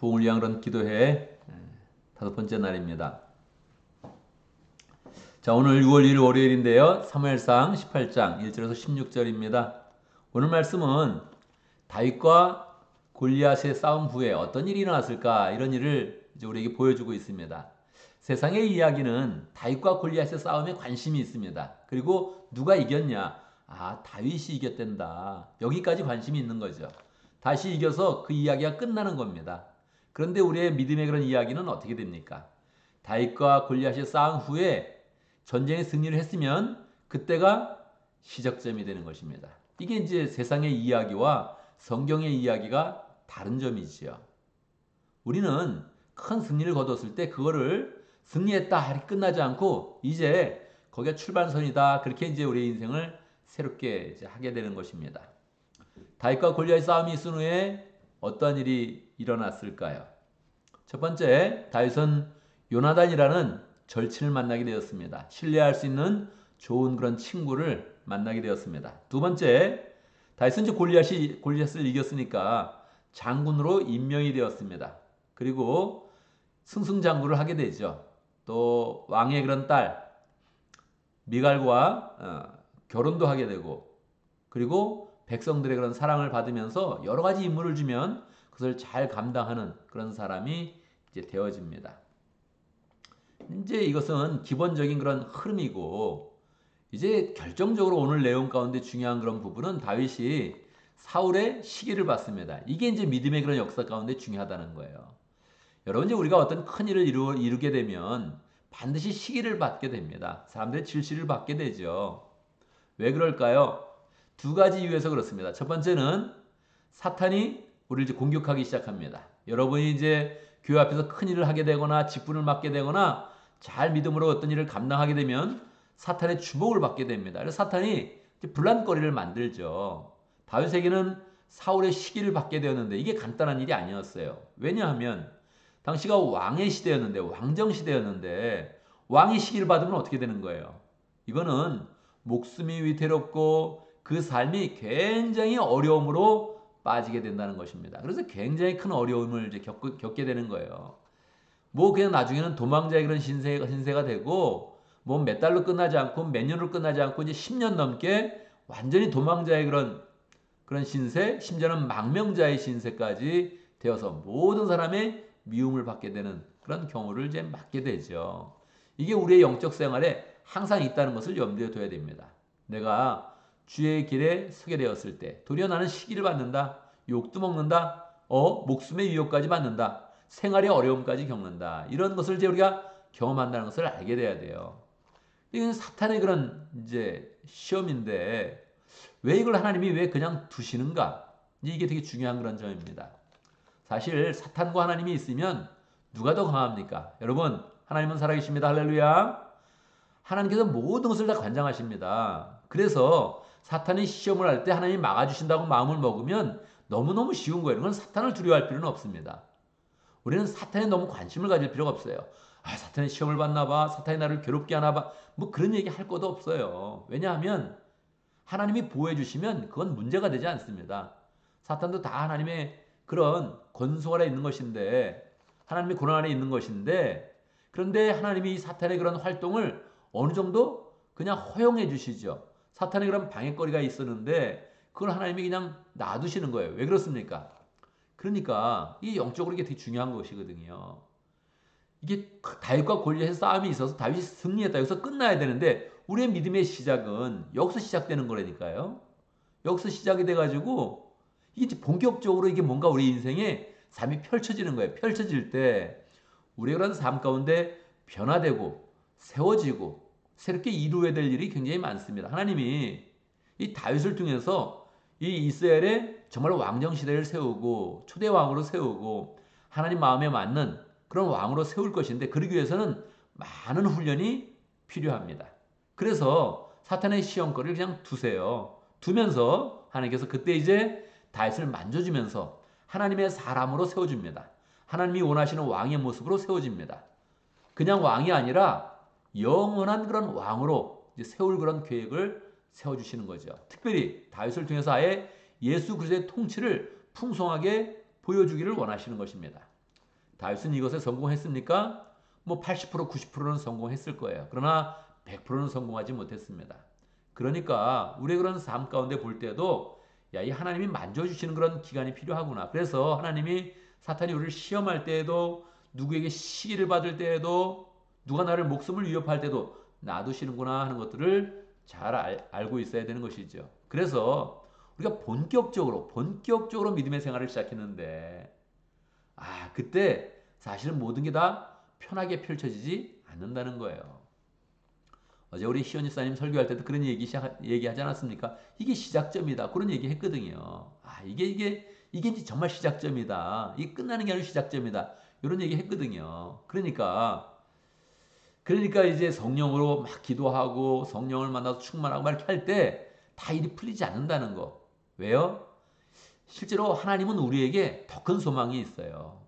부흥을 위한 그런 기도회 다섯 번째 날입니다. 자, 오늘 6월 1일 월요일인데요. 사무엘상 18장 1절에서 16절입니다. 오늘 말씀은 다윗과 골리앗의 싸움 후에 어떤 일이 일어났을까 이런 일을 이제 우리에게 보여주고 있습니다. 세상의 이야기는 다윗과 골리앗의 싸움에 관심이 있습니다. 그리고 누가 이겼냐? 아, 다윗이 이겼댄다. 여기까지 관심이 있는 거죠. 다시 이겨서 그 이야기가 끝나는 겁니다. 그런데 우리의 믿음의 그런 이야기는 어떻게 됩니까? 다윗과 골리앗이 싸운 후에 전쟁에 승리를 했으면 그때가 시작점이 되는 것입니다. 이게 이제 세상의 이야기와 성경의 이야기가 다른 점이지요. 우리는 큰 승리를 거뒀을 때 그거를 승리했다 이렇게 끝나지 않고 이제 거기가 출발선이다 그렇게 이제 우리 인생을 새롭게 하게 되는 것입니다. 다윗과 골리앗 싸움이 있은 후에 어떤 일이 일어났을까요? 첫 번째, 다윗은 요나단이라는 절친을 만나게 되었습니다. 신뢰할 수 있는 좋은 그런 친구를 만나게 되었습니다. 두 번째, 다윗은 이제 골리앗이 골리앗을 이겼으니까 장군으로 임명이 되었습니다. 그리고 승승장구를 하게 되죠. 또 왕의 그런 딸 미갈과 어, 결혼도 하게 되고 그리고 백성들의 그런 사랑을 받으면서 여러 가지 임무를 주면 그것을 잘 감당하는 그런 사람이 이제 되어집니다. 이제 이것은 기본적인 그런 흐름이고 이제 결정적으로 오늘 내용 가운데 중요한 그런 부분은 다윗이 사울의 시기를 봤습니다. 이게 이제 믿음의 그런 역사 가운데 중요하다는 거예요. 여러분 이제 우리가 어떤 큰 일을 이루, 이루게 되면 반드시 시기를 받게 됩니다. 사람들의 질시를 받게 되죠. 왜 그럴까요? 두 가지 이유에서 그렇습니다. 첫 번째는 사탄이 우리를 이제 공격하기 시작합니다. 여러분이 이제 교회 앞에서 큰 일을 하게 되거나 직분을 맡게 되거나 잘 믿음으로 어떤 일을 감당하게 되면 사탄의 주목을 받게 됩니다. 그래서 사탄이 불란거리를 만들죠. 다윗에게는 사울의 시기를 받게 되었는데 이게 간단한 일이 아니었어요. 왜냐하면 당시가 왕의 시대였는데 왕정 시대였는데 왕의 시기를 받으면 어떻게 되는 거예요? 이거는 목숨이 위태롭고 그 삶이 굉장히 어려움으로 빠지게 된다는 것입니다. 그래서 굉장히 큰 어려움을 이제 겪, 겪게 되는 거예요. 뭐 그냥 나중에는 도망자의 그런 신세가, 신세가 되고 뭐 몇 달로 끝나지 않고 몇 년으로 끝나지 않고 이제 10년 넘게 완전히 도망자의 그런 그런 신세, 심지어는 망명자의 신세까지 되어서 모든 사람의 미움을 받게 되는 그런 경우를 이제 맞게 되죠. 이게 우리의 영적 생활에 항상 있다는 것을 염두에 둬야 됩니다. 내가 주의 길에 서게 되었을 때 도리어 나는 시기를 받는다. 욕도 먹는다. 어, 목숨의 위협까지 받는다. 생활의 어려움까지 겪는다. 이런 것을 이제 우리가 경험한다는 것을 알게 돼야 돼요. 이건 사탄의 그런 이제 시험인데 왜 이걸 하나님이 왜 그냥 두시는가? 이게 되게 중요한 그런 점입니다. 사실 사탄과 하나님이 있으면 누가 더 강합니까? 여러분, 하나님은 살아계십니다. 할렐루야. 하나님께서 모든 것을 다 관장하십니다. 그래서 사탄이 시험을 할 때 하나님이 막아주신다고 마음을 먹으면 너무너무 쉬운 거예요. 그건 사탄을 두려워할 필요는 없습니다. 우리는 사탄에 너무 관심을 가질 필요가 없어요. 아, 사탄이 시험을 받나 봐. 사탄이 나를 괴롭게 하나 봐. 뭐 그런 얘기 할 것도 없어요. 왜냐하면 하나님이 보호해 주시면 그건 문제가 되지 않습니다. 사탄도 다 하나님의 그런 권속 아래 있는 것인데 하나님의 고난 아래 있는 것인데 그런데 하나님이 사탄의 그런 활동을 어느 정도 그냥 허용해 주시죠. 사탄의 그런 방해거리가 있었는데 그걸 하나님이 그냥 놔두시는 거예요. 왜 그렇습니까? 그러니까 이 영적으로 이게 되게 중요한 것이거든요. 이게 다윗과 골리앗의 싸움이 있어서 다윗이 승리했다. 여기서 끝나야 되는데 우리의 믿음의 시작은 여기서 시작되는 거라니까요. 여기서 시작이 돼가지고 이게 본격적으로 이게 뭔가 우리 인생에 삶이 펼쳐지는 거예요. 펼쳐질 때 우리가 그런 삶 가운데 변화되고 세워지고 새롭게 이루어야 될 일이 굉장히 많습니다. 하나님이 이 다윗을 통해서 이 이스라엘의 정말 왕정 시대를 세우고 초대 왕으로 세우고 하나님 마음에 맞는 그런 왕으로 세울 것인데 그러기 위해서는 많은 훈련이 필요합니다. 그래서 사탄의 시험거리를 그냥 두세요. 두면서 하나님께서 그때 이제 다윗을 만져주면서 하나님의 사람으로 세워줍니다. 하나님이 원하시는 왕의 모습으로 세워집니다. 그냥 왕이 아니라 영원한 그런 왕으로 세울 그런 계획을 세워주시는 거죠. 특별히 다윗을 통해서 아예 예수 그리스도의 통치를 풍성하게 보여주기를 원하시는 것입니다. 다윗은 이것에 성공했습니까? 뭐 80% 90%는 성공했을 거예요. 그러나 100%는 성공하지 못했습니다. 그러니까 우리의 그런 삶 가운데 볼 때도 야, 이 하나님이 만져주시는 그런 기간이 필요하구나. 그래서 하나님이 사탄이 우리를 시험할 때에도 누구에게 시기를 받을 때에도 누가 나를 목숨을 위협할 때도 놔두시는구나 하는 것들을 잘 알, 알고 있어야 되는 것이죠. 그래서 우리가 본격적으로 본격적으로 믿음의 생활을 시작했는데 아 그때 사실은 모든 게 다 편하게 펼쳐지지 않는다는 거예요. 어제 우리 집사님 설교할 때도 그런 얘기 시작, 얘기하지 않았습니까? 이게 시작점이다. 그런 얘기 했거든요. 아, 이게, 이게, 이게 정말 시작점이다. 이게 끝나는 게 아니라 시작점이다. 이런 얘기 했거든요. 그러니까, 그러니까 이제 성령으로 막 기도하고 성령을 만나서 충만하고 막 이렇게 할 때 다 일이 풀리지 않는다는 거. 왜요? 실제로 하나님은 우리에게 더 큰 소망이 있어요.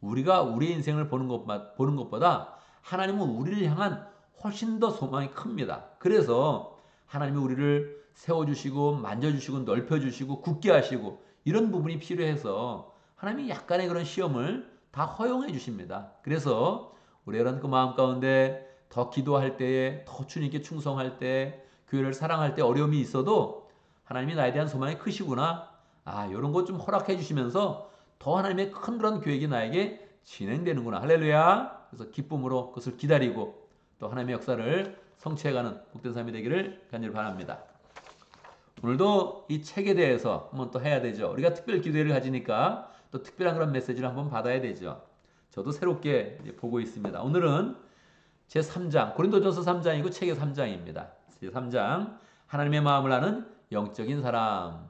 우리가 우리의 인생을 보는 것 보는 것보다 하나님은 우리를 향한 훨씬 더 소망이 큽니다. 그래서 하나님이 우리를 세워주시고 만져주시고 넓혀주시고 굳게 하시고 이런 부분이 필요해서 하나님이 약간의 그런 시험을 다 허용해 주십니다. 그래서 우리 이런 그 마음 가운데 더 기도할 때에 더 주님께 충성할 때 교회를 사랑할 때 어려움이 있어도 하나님이 나에 대한 소망이 크시구나. 아, 이런 것 좀 허락해 주시면서 더 하나님의 큰 그런 계획이 나에게 진행되는구나. 할렐루야. 그래서 기쁨으로 그것을 기다리고 또 하나님의 역사를 성취해가는 복된 삶이 되기를 간절히 바랍니다. 오늘도 이 책에 대해서 한번 또 해야 되죠. 우리가 특별 기도회를 가지니까 또 특별한 그런 메시지를 한번 받아야 되죠. 저도 새롭게 보고 있습니다. 오늘은 제 3장, 고린도전서 3장이고 책의 3장입니다. 제 3장, 하나님의 마음을 아는 영적인 사람.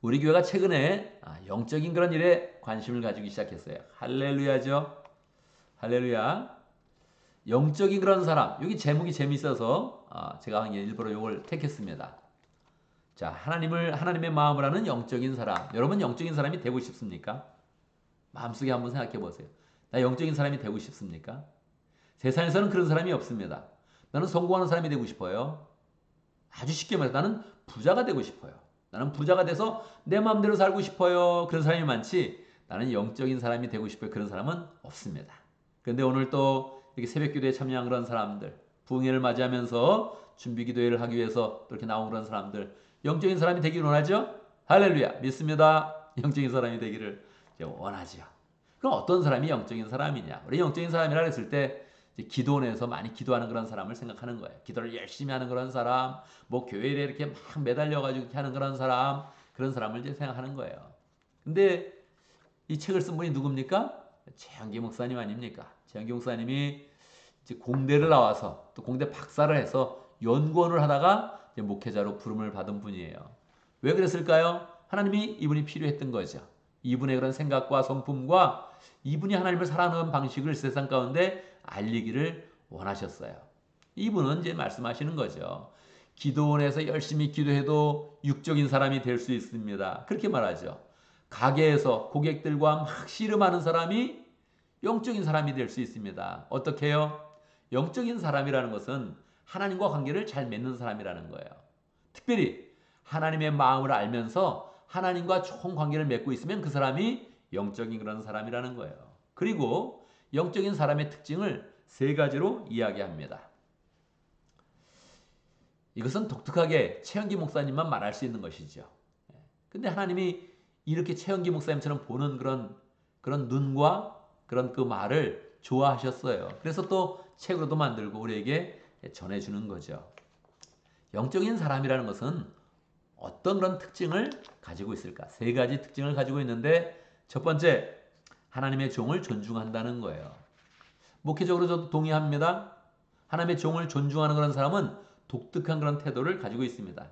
우리 교회가 최근에 아, 영적인 그런 일에 관심을 가지기 시작했어요. 할렐루야죠. 할렐루야. 영적인 그런 사람. 여기 제목이 재밌어서 아, 제가 일부러 이걸 택했습니다. 자, 하나님을 하나님의 마음을 아는 영적인 사람. 여러분 영적인 사람이 되고 싶습니까? 마음속에 한번 생각해 보세요. 나 영적인 사람이 되고 싶습니까? 세상에서는 그런 사람이 없습니다. 나는 성공하는 사람이 되고 싶어요. 아주 쉽게 말해 나는 부자가 되고 싶어요. 나는 부자가 돼서 내 마음대로 살고 싶어요. 그런 사람이 많지. 나는 영적인 사람이 되고 싶어요. 그런 사람은 없습니다. 그런데 오늘 또 이렇게 새벽 기도에 참여한 그런 사람들, 부흥회를 맞이하면서 준비 기도회를 하기 위해서 이렇게 나온 그런 사람들, 영적인 사람이 되기를 원하죠? 할렐루야. 믿습니다. 영적인 사람이 되기를 원하지요. 그럼 어떤 사람이 영적인 사람이냐? 우리 영적인 사람이라 했을 때 기도원에서 많이 기도하는 그런 사람을 생각하는 거예요. 기도를 열심히 하는 그런 사람, 뭐 교회에 이렇게 막 매달려가지고 하는 그런 사람, 그런 사람을 이제 생각하는 거예요. 근데 이 책을 쓴 분이 누굽니까? 최영기 목사님 아닙니까? 최영기 목사님이 이제 공대를 나와서 또 공대 박사를 해서 연구원을 하다가 목회자로 부름을 받은 분이에요. 왜 그랬을까요? 하나님이 이분이 필요했던 거죠. 이분의 그런 생각과 성품과 이분이 하나님을 사랑하는 방식을 세상 가운데 알리기를 원하셨어요. 이분은 이제 말씀하시는 거죠. 기도원에서 열심히 기도해도 육적인 사람이 될 수 있습니다. 그렇게 말하죠. 가게에서 고객들과 막 씨름하는 사람이 영적인 사람이 될 수 있습니다. 어떻게 해요? 영적인 사람이라는 것은 하나님과 관계를 잘 맺는 사람이라는 거예요. 특별히 하나님의 마음을 알면서 하나님과 좋은 관계를 맺고 있으면 그 사람이 영적인 그런 사람이라는 거예요. 그리고 영적인 사람의 특징을 세 가지로 이야기합니다. 이것은 독특하게 최영기 목사님만 말할 수 있는 것이죠. 예. 근데 하나님이 이렇게 최영기 목사님처럼 보는 그런 그런 눈과 그런 그 말을 좋아하셨어요. 그래서 또 책으로도 만들고 우리에게 전해주는 거죠. 영적인 사람이라는 것은 어떤 그런 특징을 가지고 있을까? 세 가지 특징을 가지고 있는데 첫 번째 하나님의 종을 존중한다는 거예요. 목회적으로 저도 동의합니다. 하나님의 종을 존중하는 그런 사람은 독특한 그런 태도를 가지고 있습니다.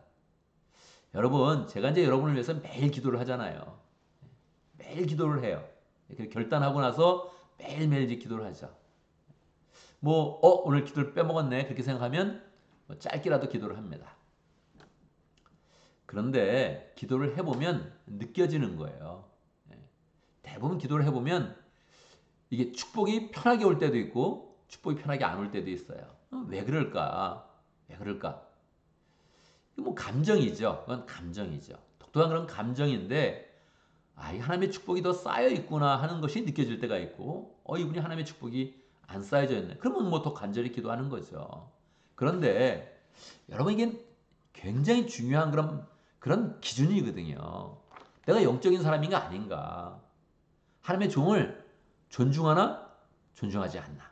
여러분, 제가 이제 여러분을 위해서 매일 기도를 하잖아요. 매일 기도를 해요. 결단하고 나서 매일매일 이제 기도를 하죠. 뭐, 어, 오늘 기도를 빼먹었네. 그렇게 생각하면 뭐 짧게라도 기도를 합니다. 그런데 기도를 해보면 느껴지는 거예요. 예. 대부분 기도를 해보면 이게 축복이 편하게 올 때도 있고 축복이 편하게 안 올 때도 있어요. 어, 왜 그럴까? 왜 그럴까? 뭐 감정이죠. 그건 감정이죠. 독특한 그런 감정인데 아, 이 하나님의 축복이 더 쌓여 있구나 하는 것이 느껴질 때가 있고, 어, 이분이 하나님의 축복이 안 쌓여져 있네. 그러면 뭐 더 간절히 기도하는 거죠. 그런데 여러분 이게 굉장히 중요한 그런 그런 기준이거든요. 내가 영적인 사람인가 아닌가. 하나님의 종을 존중하나 존중하지 않나.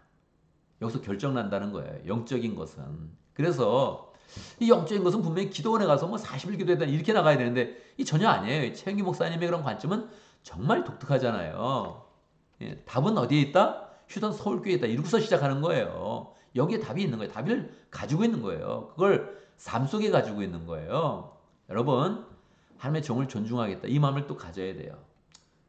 여기서 결정 난다는 거예요. 영적인 것은. 그래서 이 영적인 것은 분명히 기도원에 가서 뭐 40일 기도했다 이렇게 나가야 되는데 이 전혀 아니에요. 최영기 목사님의 그런 관점은 정말 독특하잖아요. 예, 답은 어디에 있다? 휴전 서울교회에 있다. 이러고서 시작하는 거예요. 여기에 답이 있는 거예요. 답을 가지고 있는 거예요. 그걸 삶 속에 가지고 있는 거예요. 여러분, 하나님의 종을 존중하겠다. 이 마음을 또 가져야 돼요.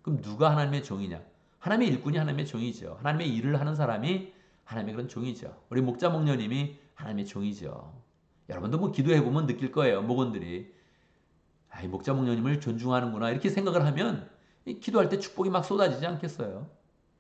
그럼 누가 하나님의 종이냐? 하나님의 일꾼이 하나님의 종이죠. 하나님의 일을 하는 사람이 하나님의 그런 종이죠. 우리 목자 목녀님이 하나님의 종이죠. 여러분도 뭐 기도해 보면 느낄 거예요. 목원들이 아, 이 목자 목녀님을 존중하는구나 이렇게 생각을 하면 이 기도할 때 축복이 막 쏟아지지 않겠어요?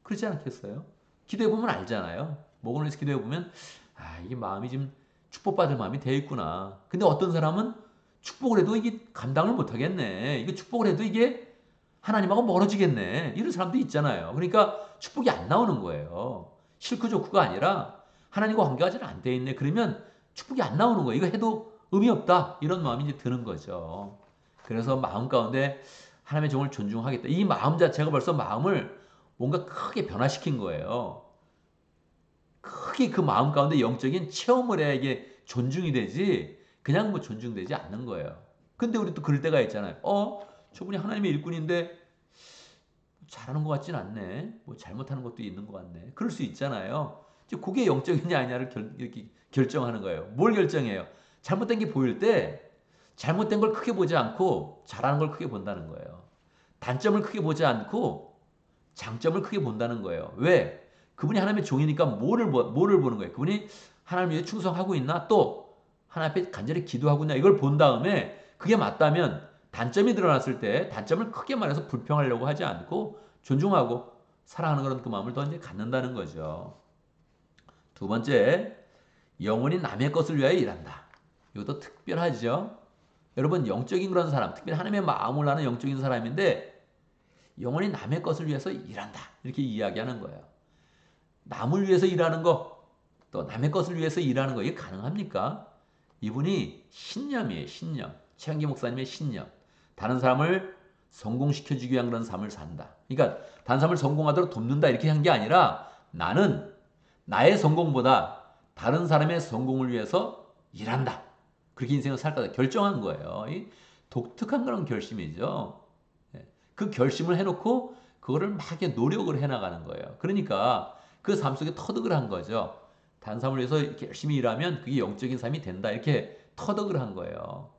그렇지 않겠어요? 기도해 보면 알잖아요. 목원에서 기도해 보면 아 이게 마음이 지금 축복받을 마음이 되어 있구나. 근데 어떤 사람은 축복을 해도 이게 감당을 못 하겠네. 이게 축복을 해도 이게 하나님하고 멀어지겠네. 이런 사람도 있잖아요. 그러니까 축복이 안 나오는 거예요. 실크 조크가 아니라 하나님과 관계가 잘 안 돼 있네. 그러면 축복이 안 나오는 거예요. 이거 해도 의미 없다. 이런 마음이 이제 드는 거죠. 그래서 마음 가운데 하나님의 종을 존중하겠다. 이 마음 자체가 벌써 마음을 뭔가 크게 변화시킨 거예요. 크게 그 마음 가운데 영적인 체험을 해야 이게 존중이 되지 그냥 뭐 존중되지 않는 거예요. 근데 우리 또 그럴 때가 있잖아요. 어? 저분이 하나님의 일꾼인데 잘하는 것 같진 않네. 뭐 잘못하는 것도 있는 것 같네. 그럴 수 있잖아요. 이제 그게 영적이냐 아니냐를 결, 결정하는 거예요. 뭘 결정해요? 잘못된 게 보일 때 잘못된 걸 크게 보지 않고 잘하는 걸 크게 본다는 거예요. 단점을 크게 보지 않고 장점을 크게 본다는 거예요. 왜? 그분이 하나님의 종이니까 뭐를, 뭐를 보는 거예요? 그분이 하나님 위해 충성하고 있나? 또 하나님 앞에 간절히 기도하고 있나? 이걸 본 다음에 그게 맞다면 단점이 드러났을 때 단점을 크게 말해서 불평하려고 하지 않고 존중하고 사랑하는 그런 그 마음을 더 이제 갖는다는 거죠. 두 번째, 영원히 남의 것을 위하여 일한다. 이것도 특별하죠. 여러분 영적인 그런 사람, 특별히 하나님의 마음을 아는 영적인 사람인데 영원히 남의 것을 위해서 일한다. 이렇게 이야기하는 거예요. 남을 위해서 일하는 거, 또 남의 것을 위해서 일하는 거, 이게 가능합니까? 이분이 신념이에요, 신념. 최한기 목사님의 신념. 다른 사람을 성공시켜주기 위한 그런 삶을 산다. 그러니까 다른 사람을 성공하도록 돕는다 이렇게 한 게 아니라 나는 나의 성공보다 다른 사람의 성공을 위해서 일한다. 그렇게 인생을 살다 결정한 거예요. 독특한 그런 결심이죠. 예. 그 결심을 해놓고 그거를 막 노력을 해나가는 거예요. 그러니까 그 삶 속에 터득을 한 거죠. 사람을 위해서 이렇게 열심히 일하면 그게 영적인 삶이 된다. 이렇게 터득을 한 거예요.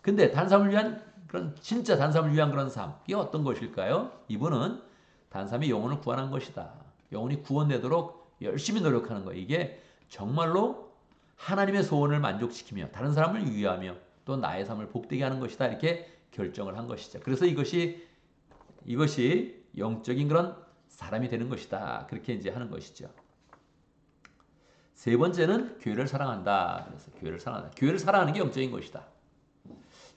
근데 단삼을 위한 그런 진짜 단삼을 위한 그런 삶 이게 어떤 것일까요? 이분은 단삼이 영혼을 구원한 것이다. 영혼이 구원되도록 열심히 노력하는 거 이게 정말로 하나님의 소원을 만족시키며 다른 사람을 위하며 또 나의 삶을 복되게 하는 것이다 이렇게 결정을 한 것이죠. 그래서 이것이 이것이 영적인 그런 사람이 되는 것이다 그렇게 이제 하는 것이죠. 세 번째는 교회를 사랑한다. 그래서 교회를 사랑한다. 교회를 사랑하는 게 영적인 것이다.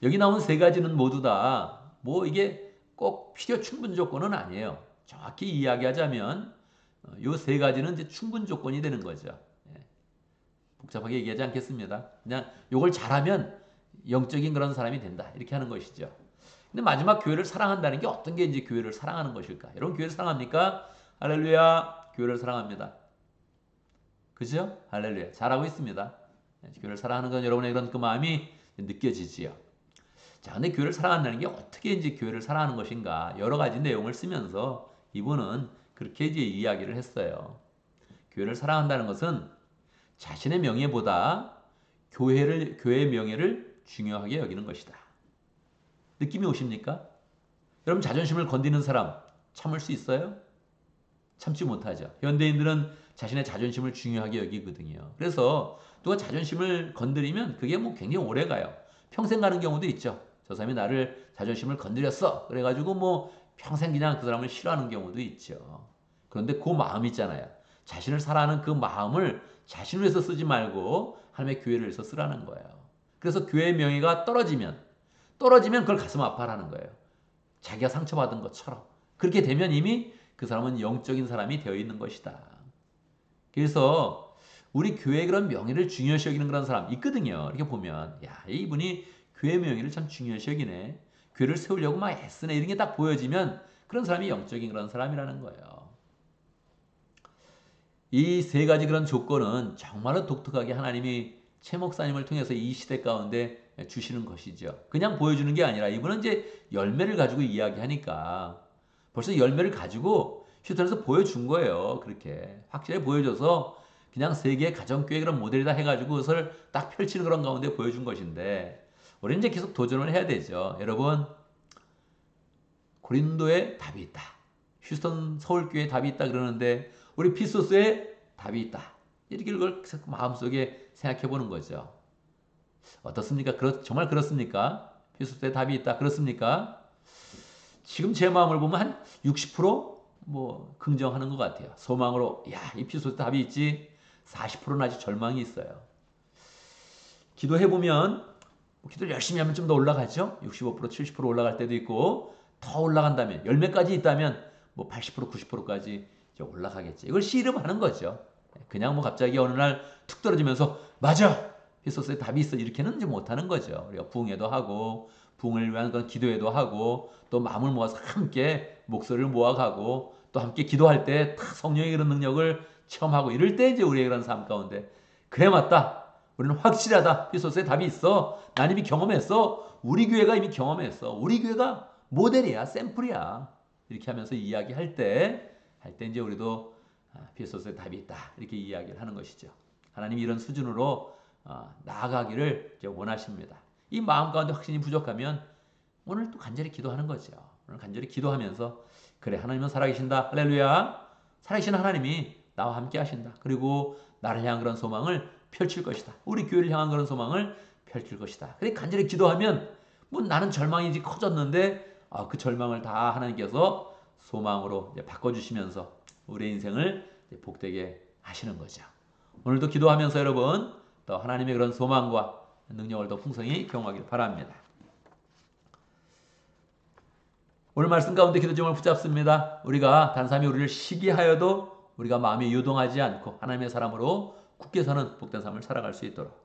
여기 나온 세 가지는 모두 다 뭐 이게 꼭 필요 충분 조건은 아니에요. 정확히 이야기하자면 이세 가지는 이제 충분 조건이 되는 거죠. 예. 복잡하게 얘기하지 않겠습니다. 그냥 이걸 잘하면 영적인 그런 사람이 된다. 이렇게 하는 것이죠. 근데 마지막 교회를 사랑한다는 게 어떤 게 이제 교회를 사랑하는 것일까? 여러분 교회를 사랑합니까? 할렐루야. 교회를 사랑합니다. 그죠? 할렐루야. 잘하고 있습니다. 예, 교회를 사랑하는 건 여러분의 그런 그 마음이 느껴지지요. 자, 근데 교회를 사랑한다는 게 어떻게 이제 교회를 사랑하는 것인가 여러 가지 내용을 쓰면서 이분은 그렇게 이제 이야기를 했어요. 교회를 사랑한다는 것은 자신의 명예보다 교회를 교회의 명예를 중요하게 여기는 것이다. 느낌이 오십니까? 여러분 자존심을 건드는 사람 참을 수 있어요? 참지 못하죠. 현대인들은 자신의 자존심을 중요하게 여기거든요. 그래서 누가 자존심을 건드리면 그게 뭐 굉장히 오래 가요. 평생 가는 경우도 있죠. 저 사람이 나를 자존심을 건드렸어. 그래가지고 뭐 평생 그냥 그 사람을 싫어하는 경우도 있죠. 그런데 그 마음 있잖아요. 자신을 사랑하는 그 마음을 자신을 위해서 쓰지 말고 하나님의 교회를 위해서 쓰라는 거예요. 그래서 교회의 명예가 떨어지면 떨어지면 그걸 가슴 아파하는 거예요. 자기가 상처받은 것처럼 그렇게 되면 이미 그 사람은 영적인 사람이 되어 있는 것이다. 그래서 우리 교회 그런 명예를 중요시 여기는 그런 사람 있거든요. 이렇게 보면 야 이분이 교회 명예를 참 중요시 여기네. 교회를 세우려고 막 애쓰네 이런 게 딱 보여지면 그런 사람이 영적인 그런 사람이라는 거예요. 이 세 가지 그런 조건은 정말로 독특하게 하나님이 최 목사님을 통해서 이 시대 가운데 주시는 것이죠. 그냥 보여주는 게 아니라 이분은 이제 열매를 가지고 이야기하니까 벌써 열매를 가지고 휴턴에서 보여준 거예요. 그렇게 확실히 보여줘서 그냥 세계 가정교회 그런 모델이다 해가지고 그것을 딱 펼치는 그런 가운데 보여준 것인데 우리는 이제 계속 도전을 해야 되죠. 여러분 고린도에 답이 있다. 휴스턴 서울교회 답이 있다 그러는데 우리 피소스에 답이 있다. 이렇게 그걸 마음속에 생각해 보는 거죠. 어떻습니까? 그렇, 정말 그렇습니까? 피소스에 답이 있다. 그렇습니까? 지금 제 마음을 보면 한 60%뭐 긍정하는 것 같아요. 소망으로 야, 이 피소스에 답이 있지. 40%는 아직 절망이 있어요. 기도해 보면 뭐 기도를 열심히 하면 좀 더 올라가죠. 65% 70% 올라갈 때도 있고 더 올라간다면 열매까지 있다면 뭐 80% 90%까지 올라가겠지. 이걸 씨름하는 거죠. 그냥 뭐 갑자기 어느 날 툭 떨어지면서 맞아 히소스에 답이 있어 이렇게는 이제 못하는 거죠. 우리가 부흥회도 하고 부흥을 위한 그런 기도회도 하고 또 마음을 모아서 함께 목소리를 모아가고 또 함께 기도할 때 성령의 그런 능력을 체험하고 이럴 때 이제 우리의 그런 삶 가운데 그래 맞다. 우리는 확실하다. 히소스에 답이 있어. 난 이미 경험했어. 우리 교회가 이미 경험했어. 우리 교회가 모델이야, 샘플이야. 이렇게 하면서 이야기할 때, 할 때 이제 우리도 피소스에 답이 있다. 이렇게 이야기를 하는 것이죠. 하나님이 이런 수준으로 어, 나아가기를 원하십니다. 이 마음 가운데 확신이 부족하면 오늘 또 간절히 기도하는 거죠. 오늘 간절히 기도하면서 그래 하나님은 살아계신다. 할렐루야. 살아계신 하나님이 나와 함께 하신다. 그리고 나를 향한 그런 소망을 펼칠 것이다. 우리 교회를 향한 그런 소망을 펼칠 것이다. 그래 간절히 기도하면 뭐 나는 절망이 지 커졌는데 아, 그 절망을 다 하나님께서 소망으로 바꿔주시면서 우리 인생을 복되게 하시는 거죠. 오늘도 기도하면서 여러분 또 하나님의 그런 소망과 능력을 더 풍성히 경험하길 바랍니다. 오늘 말씀 가운데 기도 제목을 붙잡습니다. 우리가 단삼이 우리를 시기하여도 우리가 마음이 유동하지 않고 하나님의 사람으로 굳게 사는 복된 삶을 살아갈 수 있도록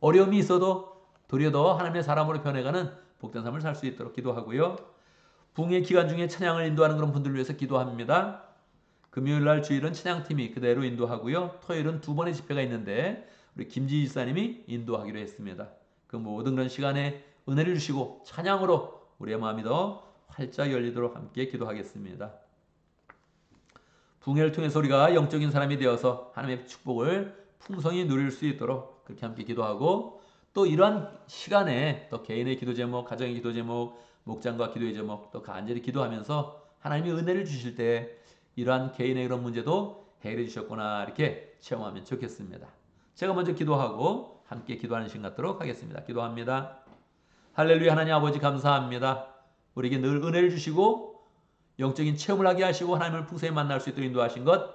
어려움이 있어도 도리어 더 하나님의 사람으로 변해가는 복된 삶을 살 수 있도록 기도하고요. 붕의 기간 중에 찬양을 인도하는 그런 분들을 위해서 기도합니다. 금요일 날 주일은 찬양팀이 그대로 인도하고요. 토요일은 두 번의 집회가 있는데 우리 김지희 집사님이 인도하기로 했습니다. 그 모든 그런 시간에 은혜를 주시고 찬양으로 우리의 마음이 더 활짝 열리도록 함께 기도하겠습니다. 붕해를 통해서 우리가 영적인 사람이 되어서 하나님의 축복을 풍성히 누릴 수 있도록 그렇게 함께 기도하고 또 이러한 시간에 또 개인의 기도 제목, 가정의 기도 제목, 목장과 기도의 제목 또 간절히 기도하면서 하나님이 은혜를 주실 때 이러한 개인의 그런 문제도 해결해 주셨구나 이렇게 체험하면 좋겠습니다. 제가 먼저 기도하고 함께 기도하는 시간 갖도록 하겠습니다. 기도합니다. 할렐루야 하나님 아버지 감사합니다. 우리에게 늘 은혜를 주시고 영적인 체험을 하게 하시고 하나님을 풍성히 만날 수 있도록 인도하신 것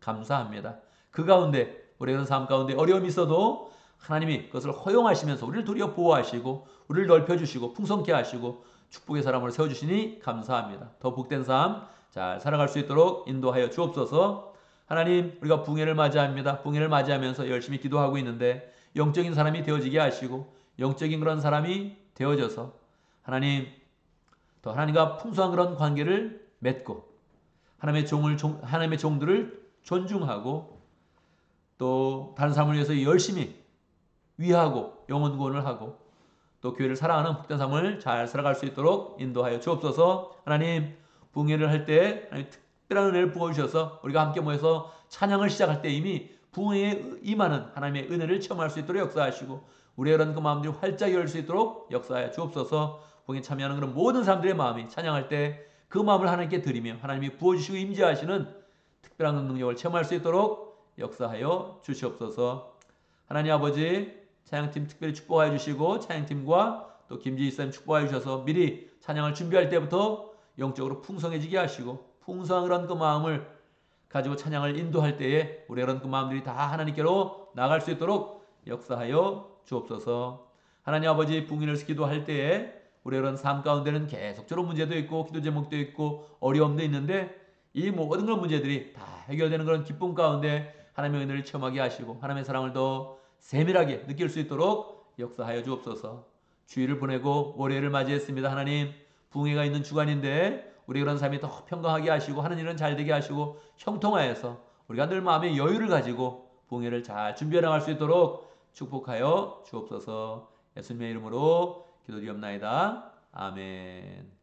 감사합니다. 그 가운데 우리의 삶 가운데 어려움이 있어도 하나님이 그것을 허용하시면서 우리를 도리어 보호하시고 우리를 넓혀주시고 풍성케 하시고 축복의 사람으로 세워주시니 감사합니다. 더 복된 삶 잘 살아갈 수 있도록 인도하여 주옵소서 하나님 우리가 붕해를 맞이합니다. 붕해를 맞이하면서 열심히 기도하고 있는데 영적인 사람이 되어지게 하시고 영적인 그런 사람이 되어져서 하나님 또 하나님과 풍성한 그런 관계를 맺고 하나님의 종을 하나님의 종들을 존중하고 또 다른 사람을 위해서 열심히 위하고 영혼 구원을 하고 또 교회를 사랑하는 복된 삶을 잘 살아갈 수 있도록 인도하여 주옵소서. 하나님 붕해를 할때특 별한 은혜를 부어 주셔서 우리가 함께 모여서 찬양을 시작할 때 이미 붕해에 임하는 하나님의 은혜를 체험할 수 있도록 역사하시고 우리의 이런 그 마음들이 활짝 열 수 있도록 역사하여 주옵소서. 붕해 참여하는 그런 모든 사람들의 마음이 찬양할 때 그 마음을 하나님께 드리며 하나님이 부어 주시고 임재하시는 특별한 능력을 체험할 수 있도록 역사하여 주시옵소서. 하나님 아버지 찬양팀 특별히 축복하여 주시고 찬양팀과 또 김지희 쌤 축복하여 주셔서 미리 찬양을 준비할 때부터 영적으로 풍성해지게 하시고 풍성한 그런 그 마음을 가지고 찬양을 인도할 때에 우리 그런 그 마음들이 다 하나님께로 나갈 수 있도록 역사하여 주옵소서. 하나님 아버지 붕인을 기도할 때에 우리 그런 삶 가운데는 계속적으로 문제도 있고 기도 제목도 있고 어려움도 있는데 이 모든 그런 문제들이 다 해결되는 그런 기쁨 가운데 하나님의 은혜를 체험하게 하시고 하나님의 사랑을 더 세밀하게 느낄 수 있도록 역사하여 주옵소서. 주의를 보내고 월요일을 맞이했습니다. 하나님 붕해가 있는 주간인데 우리 그런 삶이 더 평강하게 하시고 하는 일은 잘 되게 하시고 형통하여서 우리가 늘 마음의 여유를 가지고 붕해를 잘 준비해 나갈 수 있도록 축복하여 주옵소서. 예수님의 이름으로 기도드리옵나이다. 아멘.